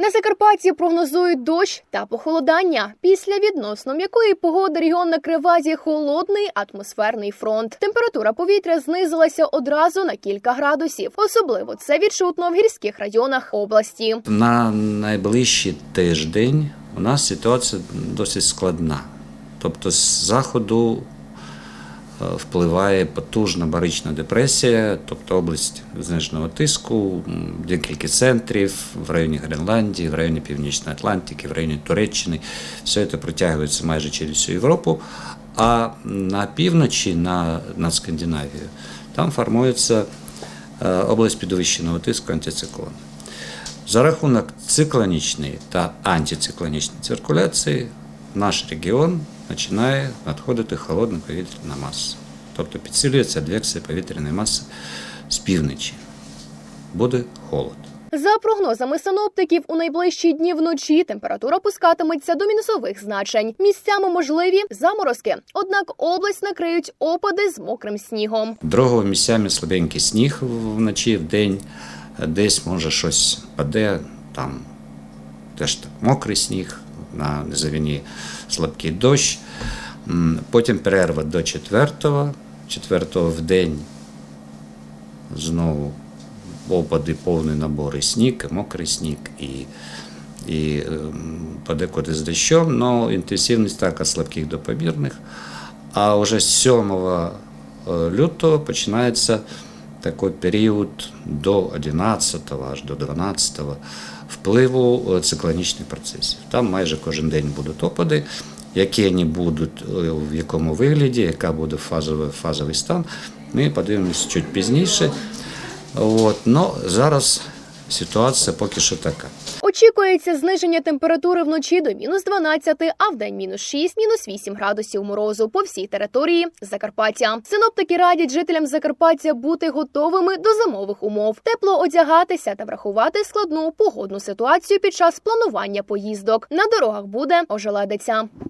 На Закарпатті прогнозують дощ та похолодання. Після відносно м'якої погоди регіон накриває холодний атмосферний фронт. Температура повітря знизилася одразу на кілька градусів. Особливо це відчутно в гірських районах області. На найближчий тиждень у нас ситуація досить складна. Тобто з заходу впливає потужна барична депресія, тобто область зниженого тиску, декілька центрів в районі Гренландії, в районі Північної Атлантики, в районі Туреччини. Все це протягується майже через всю Європу. А на півночі, на, над Скандинавією, там формується е, область підвищеного тиску антициклон. За рахунок циклонічної та антициклонічної циркуляції наш регіон починає надходити холодна повітряна маса. Тобто підсилюється адвекція повітряної маси з півночі. Буде холод. За прогнозами синоптиків, у найближчі дні вночі температура опускатиметься до мінусових значень. Місцями можливі заморозки. Однак область накриють опади з мокрим снігом. Дорогою місцями слабенький сніг вночі, в день, десь може щось паде, там теж так мокрий сніг, на низовині слабкий дощ. Потім перерва до 4-го. 4-го в день знову опади, повний набор і сніг, і мокрий сніг, і, і ем, подекуди з дощом, але інтенсивність така слабких до помірних. А вже з 7 е, лютого починається такий період до 11 аж до 12 впливу е, циклонічних процесів. Там майже кожен день будуть опади. Які вони будуть, е, в якому вигляді, яка буде фазовий, фазовий стан, ми подивимося чуть пізніше. От, но зараз ситуація поки що така. Очікується зниження температури вночі до мінус 12, а в день мінус 6, мінус 8 градусів морозу по всій території Закарпаття. Синоптики радять жителям Закарпаття бути готовими до зимових умов, тепло одягатися та врахувати складну погодну ситуацію під час планування поїздок. На дорогах буде ожеледиця.